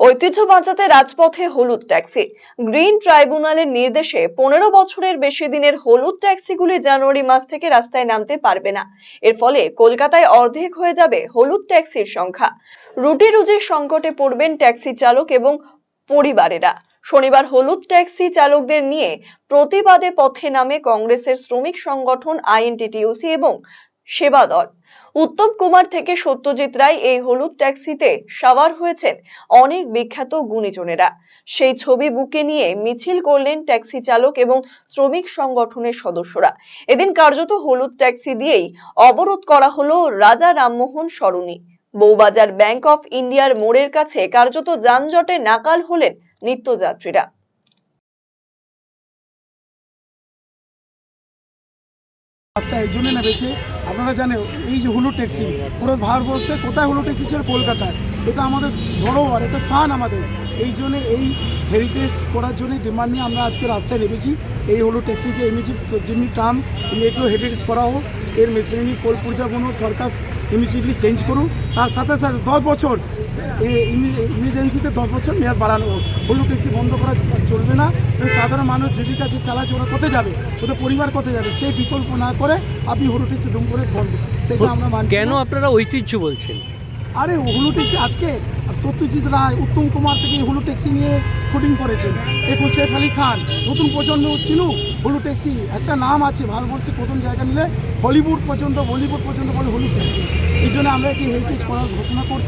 ঐতিহ্য বাঁচাতে রাজপথে হলুদ ট্যাক্সি। গ্রিন ট্রাইব্যুনালের নির্দেশে পনেরো বছরের বেশি দিনের হলুদ ট্যাক্সিগুলি জানুয়ারি মাস থেকে রাস্তায় নামতে পারবে না। এর ফলে কলকাতায় অর্ধেক হয়ে যাবে হলুদ ট্যাক্সির সংখ্যা। রুটি রুজির সংকটে পড়বেন ট্যাক্সি চালক এবং পরিবারেরা। শনিবার হলুদ ট্যাক্সি চালকদের নিয়ে প্রতিবাদে পথে নামে কংগ্রেসের শ্রমিক সংগঠন আইএনটিটিউসি এবং সেবা দল উত্তম কুমার থেকে সত্যজিৎ রায় এই হলুদ ট্যাক্সিতে সাওয়ার হয়েছেন অনেক বিখ্যাত গুণীজনেরা। সেই ছবি বুকে নিয়ে মিছিল করলেন ট্যাক্সি চালক এবং শ্রমিক সংগঠনের সদস্যরা। এদিন কার্যত হলুদ ট্যাক্সি দিয়েই অবরোধ করা হলো রাজা রামমোহন সরণি। বউবাজার ব্যাংক অফ ইন্ডিয়ার মোড়ের কাছে কার্যত যানজটে নাকাল হলেন নিত্যযাত্রীরা। রাস্তায় এই জন্য নেমেছে। আপনারা জানেন, এই যে হুলু ট্যাক্সি পুরো ভারতবর্ষে কোথায় হুলু ট্যাক্সি ছিল? কলকাতায়। এটা আমাদের ধরোহর এটা সান আমাদের। এই জন্য এই হেরিটেজ করার জন্য ডিমান্ড নিয়ে আমরা আজকে রাস্তায় নেমেছি। এই হলো ট্যাক্সিকে এমনি যেমনি টার্ম একেও হেরিটেজ করা হোক এর মেশিনারি কোল পূজাগুলো সরকার ইমিডিয়েটলি চেঞ্জ করুক। তার সাথে সাথে দশ বছর ইমার্জেন্সিতে দশ বছর মেয়াদ বাড়ানো হোক। হলু ট্যাক্সি বন্ধ করা চলবে না? সাধারণ মানুষ জীবিকা যে চালাচ্ছে ওরা কোথায় যাবে? ওদের পরিবার কোথায় যাবে? সেই বিকল্প না করে আপনি হলু ট্যাক্সি দুম করে বন্ধ। সেটা আমরা মানছি কেন আপনারা ঐতিহ্য বলছেন? আরে হুলু ট্যাক্সি আজকে সত্যজিৎ রায় উত্তম কুমার থেকে হুলু ট্যাক্সি নিয়ে শুটিং করেছেন। দেখুন শেখ আলী খান নতুন প্রজন্ম ছিল হুলু ট্যাক্সি। একটা নাম আছে ভারতবর্ষে প্রথম জায়গা নিলে হলিউড পর্যন্ত বলিউড পর্যন্ত বলে হুলু ট্যাক্সি। এই জন্য আমরা কি হেরিটেজ করার ঘোষণা করছি।